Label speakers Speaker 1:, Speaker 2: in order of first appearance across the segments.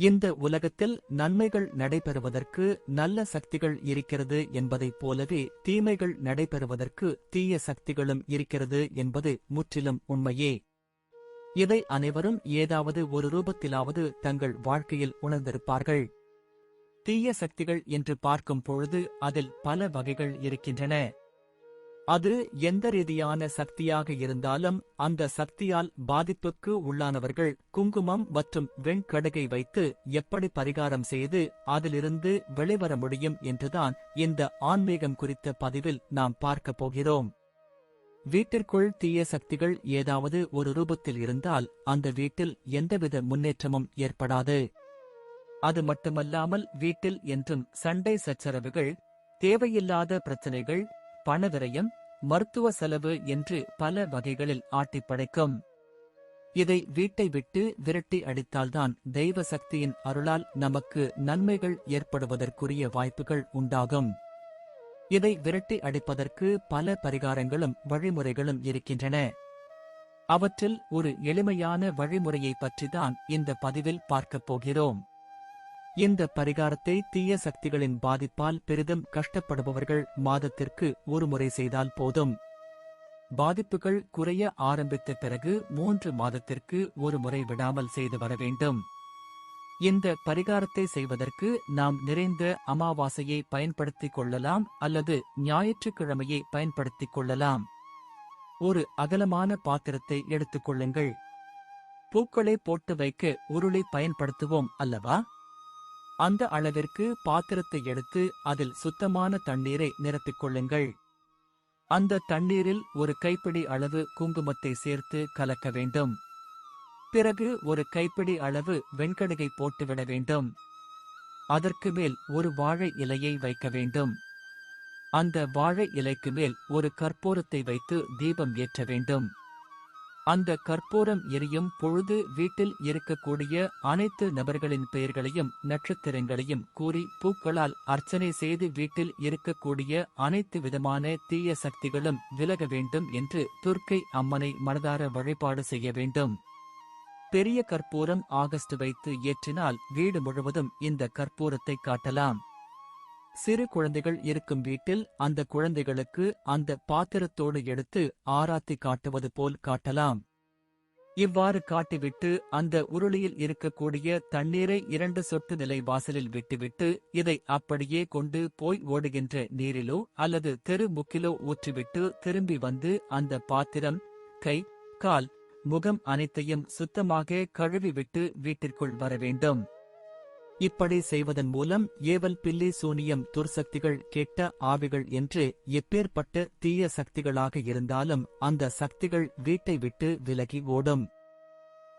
Speaker 1: இந்த உலகத்தில் நன்மைகள் நடைபெறுவதற்கு நல்ல சக்திகள் இருக்கிறது என்பதைப் போலவே தீமைகள் நடைபெறுவதற்கு தீய சக்திகளும் இருக்கிறது என்பது முற்றிலும் உண்மையே. இதை அனைவரும் ஏதாவது ஒரு ரூபத்திலாவது தங்கள் வாழ்க்கையில் உணர்ந்திருப்பார்கள். தீய சக்திகள் என்று பார்க்கும் பொழுது அதில் பல வகைகள் இருக்கின்றன. அது எந்த ரீதியான சக்தியாக இருந்தாலும் அந்த சக்தியால் பாதிப்புக்கு உள்ளானவர்கள் குங்குமம் மற்றும் வெண்கடுகை வைத்து எப்படி பரிகாரம் செய்து அதிலிருந்து வெளிவர முடியும் என்றுதான் இந்த ஆன்மீகம் குறித்த பதிவில் நாம் பார்க்கப் போகிறோம். வீட்டிற்குள் தீய சக்திகள் ஏதாவது ஒரு ரூபத்தில் இருந்தால் அந்த வீட்டில் எந்தவித முன்னேற்றமும் ஏற்படாது. அது மட்டுமல்லாமல் வீட்டில் என்றும் சண்டை சச்சரவுகள் தேவையில்லாத பிரச்சனைகள் பணவிரயம் மருத்துவ செலவு என்று பல வகைகளில் ஆட்டிப்படைக்கும் இதை வீட்டை விட்டு விரட்டி அடித்தால்தான் தெய்வ சக்தியின் அருளால் நமக்கு நன்மைகள் ஏற்படுவதற்குரிய வாய்ப்புகள் உண்டாகும். இதை விரட்டி அடிப்பதற்கு பல பரிகாரங்களும் வழிமுறைகளும் இருக்கின்றன. அவற்றில் ஒரு எளிமையான வழிமுறையை பற்றிதான் இந்த பதிவில் பார்க்கப் போகிறோம். இந்த பரிகாரத்தை தீய சக்திகளின் பாதிப்பால் பெரிதும் கஷ்டப்படுபவர்கள் மாதத்திற்கு ஒருமுறை செய்தால் போதும். பாதிப்புகள் குறைய ஆரம்பித்த பிறகு மூன்று மாதத்திற்கு ஒரு முறை விடாமல் செய்து வர வேண்டும். இந்த பரிகாரத்தை செய்வதற்கு நாம் நிறைந்த அமாவாசையை பயன்படுத்திக் கொள்ளலாம் அல்லது ஞாயிற்றுக்கிழமையை பயன்படுத்திக் கொள்ளலாம். ஒரு அகலமான பாத்திரத்தை எடுத்துக் கொள்ளுங்கள். பூக்களை போட்டு வைக்க உருளை பயன்படுத்துவோம் அல்லவா? அந்த அளவிற்கு பாத்திரத்தை எடுத்து அதில் சுத்தமான தண்ணீரை நிரப்பிக் கொள்ளுங்கள். அந்த தண்ணீரில் ஒரு கைப்பிடி அளவு குங்குமத்தை சேர்த்து கலக்க வேண்டும். பிறகு ஒரு கைப்பிடி அளவு வெண்கடுகை போட்டுவிட வேண்டும். அதற்கு மேல் ஒரு வாழை இலையை வைக்க வேண்டும். அந்த வாழை இலைக்கு மேல் ஒரு கற்பூரத்தை வைத்து தீபம் ஏற்ற வேண்டும். அந்த கற்பூரம் எரியும் பொழுது வீட்டில் இருக்கக்கூடிய அனைத்து நபர்களின் பெயர்களையும் நட்சத்திரங்களையும் கூறி பூக்களால் அர்ச்சனை செய்து வீட்டில் இருக்கக்கூடிய அனைத்து விதமான தீய சக்திகளும் விலக வேண்டும் என்று துர்க்கை அம்மனை மனதார வழிபாடு செய்ய வேண்டும். பெரிய கற்பூரம் ஆகஸ்ட் வைத்து ஏற்றினால் வீடு முழுவதும் இந்த கற்பூரத்தை காட்டலாம். சிறு குழந்தைகள் இருக்கும் வீட்டில் அந்த குழந்தைகளுக்கு அந்த பாத்திரத்தோடு எடுத்து ஆராத்தி காட்டுவது போல் காட்டலாம். இவ்வாறு காட்டிவிட்டு அந்த உருளியில் இருக்கக்கூடிய தண்ணீரை இரண்டு சொட்டு நிலை வாசலில் விட்டுவிட்டு இதை அப்படியே கொண்டு போய் ஓடுகின்ற நீரிலோ அல்லது தெரு முக்கிலோ ஊற்றிவிட்டு திரும்பி வந்து அந்த பாத்திரம் கை கால் முகம் அனைத்தையும் சுத்தமாக கழுவிவிட்டு வீட்டிற்குள் வர வேண்டும். இப்படி செய்வதன் மூலம் ஏவல் பில்லி சூனியம் துர்சக்திகள் கெட்ட ஆவிகள் என்று எப்பேற்பட்ட தீய சக்திகளாக இருந்தாலும் அந்த சக்திகள் வீட்டை விட்டு விலகி ஓடும்.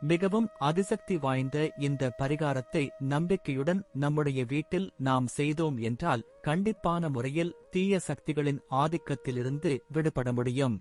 Speaker 1: மிகவும் அதிசக்தி வாய்ந்த இந்த பரிகாரத்தை நம்பிக்கையுடன் நம்முடைய வீட்டில் நாம் செய்தோம் என்றால் கண்டிப்பான முறையில் தீய சக்திகளின் ஆதிக்கத்திலிருந்து விடுபட முடியும்.